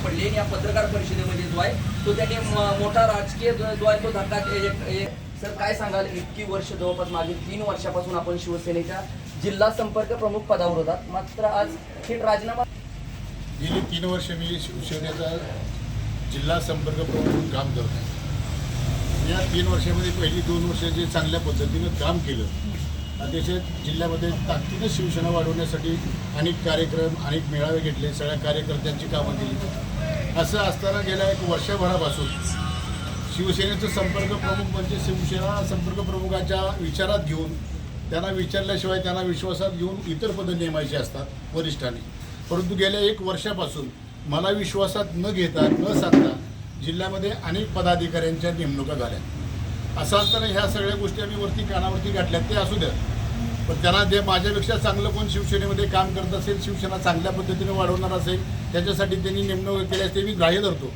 सापडली आणि या पत्रकार परिषदेमध्ये जो आहे तो त्यांनी मोठा राजकीय जो आहे तो धक्का सर काय सांगाल? इतकी वर्ष जवळपास मागील तीन वर्षापासून आपण शिवसेनेच्या जिल्हा संपर्क प्रमुख पदावर होतात. मात्र आज थेट राजीनामा गेली तीन वर्ष मी शिवसेनेचा जिल्हा संपर्क प्रमुख काम करत आहे. या तीन वर्षामध्ये पहिली दोन वर्ष जे चांगल्या पद्धतीनं काम केलं अतिशय जिल्ह्यामध्ये ताकदीनं शिवसेना वाढवण्यासाठी अनेक कार्यक्रम अनेक मेळावे घेतले. सगळ्या कार्यकर्त्यांची कामं केली. असं असताना गेल्या एक वर्षभरापासून शिवसेनेचं संपर्क प्रमुख म्हणजे शिवसेना संपर्क प्रमुखाच्या विचारात घेऊन त्यांना विचारल्याशिवाय त्यांना विश्वासात घेऊन इतर पदं नेमायची असतात वरिष्ठांनी. परंतु गेल्या एक वर्षापासून मला विश्वासात न घेता न सांगता जिल्ह्यामध्ये अनेक पदाधिकाऱ्यांच्या नेमणुका झाल्या. असं असताना ह्या सगळ्या गोष्टी आम्ही वरती कानावरती गाठल्या. ते असू द्या. पण त्यांना जे माझ्यापेक्षा चांगलं कोण शिवसेनेमध्ये काम करत असेल शिवसेना चांगल्या पद्धतीने वाढवणार असेल त्याच्यासाठी त्यांनी नेमणूक केल्यास ते मी ग्राह्य धरतो.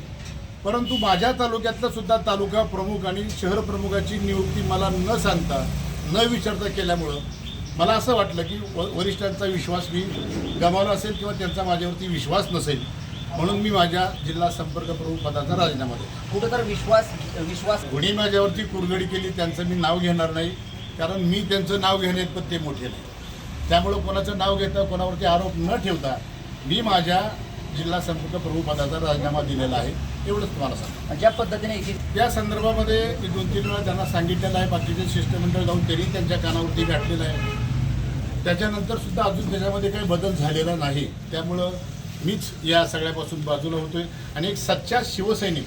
परंतु माझ्या तालुक्यातलं सुद्धा तालुका प्रमुख आणि शहर प्रमुखाची नियुक्ती मला न सांगता न विचारता केल्यामुळं मला असं वाटलं की व वरिष्ठांचा विश्वास मी गमावला असेल किंवा त्यांचा माझ्यावरती विश्वास नसेल म्हणून मी माझ्या जिल्हा संपर्क प्रमुख पदाचा राजीनामा देतो. कुठं तर विश्वास विश्वास कोणी माझ्यावरती कुरगडी केली त्यांचं मी नाव घेणार नाही. कारण मी त्यांचं नाव घेण्यात पण ते मोठे नाही. त्यामुळं कोणाचं नाव घेता कोणावरती आरोप न ठेवता मी माझ्या जिल्हा संपर्क प्रमुख पदाचा राजीनामा दिलेला आहे एवढंच तुम्हाला सांगतो. ज्या पद्धतीने त्या संदर्भामध्ये मी दोन तीन वेळा त्यांना सांगितलेलं आहे बाकीचे शिष्टमंडळ जाऊन त्यांनी त्यांच्या कानावरती गाठलेलं आहे. त्याच्यानंतर सुद्धा अजून त्याच्यामध्ये काही बदल झालेला नाही. त्यामुळं मीच या सगळ्यापासून बाजूला होतोय. आणि एक सच्चा शिवसैनिक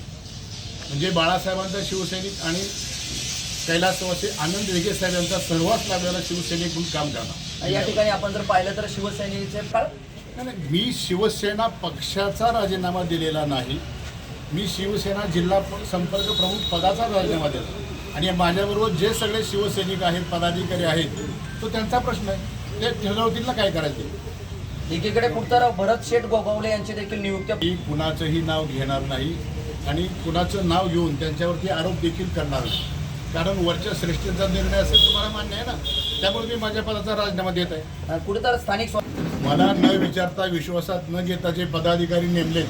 म्हणजे बाळासाहेबांचा शिवसैनिक आणि कैलासवासी आनंद वेगे साहेबांचा सहवास लाभलेला शिवसैनिक म्हणून काम करणार. या ठिकाणी आपण जर पाहिलं तर शिवसेनेचे मी शिवसेना पक्षाचा राजीनामा दिलेला नाही. मी शिवसेना जिल्हा संपर्क प्रमुख पदाचा राजीनामा दिला. आणि माझ्याबरोबर जे सगळे शिवसैनिक आहेत पदाधिकारी आहेत तो त्यांचा प्रश्न आहे. ते ठरवतील काय करायचं? एकीकडे कुठतर भरत शेठ गोगावले यांची देखील नियुक्ती मी कुणाचंही नाव घेणार नाही. आणि कुणाचं नाव घेऊन त्यांच्यावरती आरोप देखील करणार नाही. कारण वरच्या श्रेष्ठीचा निर्णय असेल तुम्हाला मान्य आहे ना? त्यामुळे मी माझ्या पदाचा राजीनामा देत आहे. कुठेतर स्थानिक मला न विचारता विश्वासात न घेता जे पदाधिकारी नेमले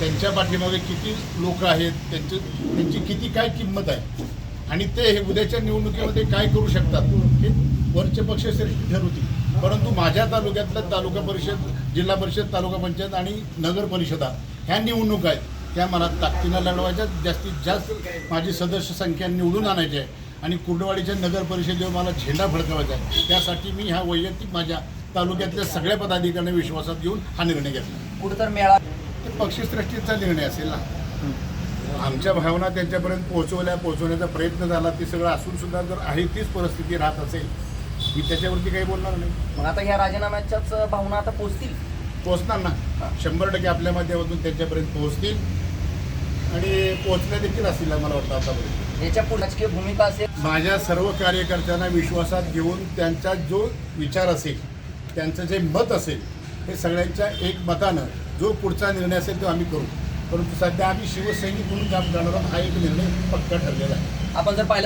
त्यांच्या पाठीमागे किती लोक आहेत त्यांचे त्यांची किती काय किंमत आहे? आणि ते हे उद्याच्या निवडणुकीमध्ये काय करू शकतात? हे वरचे पक्ष श्रेष्ठ ठरवतील. परंतु माझ्या तालुक्यातलं तालुका परिषद जिल्हा परिषद तालुका पंचायत आणि नगर परिषदा ह्या निवडणुका आहेत. त्या मला ताकदीनं लढवायच्या जास्तीत जास्त माझी सदस्य संख्या निवडून आणायची आहे. आणि कुर्डवाडीच्या नगर परिषदेवर मला झेंडा फडकवायचा आहे. त्यासाठी मी ह्या वैयक्तिक माझ्या तालुक्यातल्या सगळ्या पदाधिकाऱ्यांना विश्वासात घेऊन हा निर्णय घेतला. कुठेतर मेळा. ते पक्षश्रेष्ठीचा निर्णय असेल ना. आमच्या भावना त्यांच्यापर्यंत पोहोचवल्या पोहोचवण्याचा प्रयत्न झाला ते सगळं असून सुद्धा जर आहे तीच परिस्थिती राहत असेल मी त्याच्यावरती काही बोलणार नाही. मग आता ह्या राजीनाम्याच्याच भावना आता पोचतील पोहोचणार ना. शंभर टक्के आपल्या माध्यमातून त्यांच्यापर्यंत पोहोचतील. आणि पोहोचल्या देखील असतील मला वाटतं आतापर्यंत. याच्यापुढे राजकीय भूमिका असेल? माझ्या सर्व कार्यकर्त्यांना विश्वासात घेऊन त्यांचा जो विचार असेल त्यांचं जे मत असेल हे सगळ्यांच्या एक मतानं जो पुढचा निर्णय असेल तो आम्ही करू. परंतु सध्या आम्ही शिवसैनिक म्हणून काम करणार आहोत हा एक निर्णय पक्का ठरलेला आहे. आपण जर पाहिलं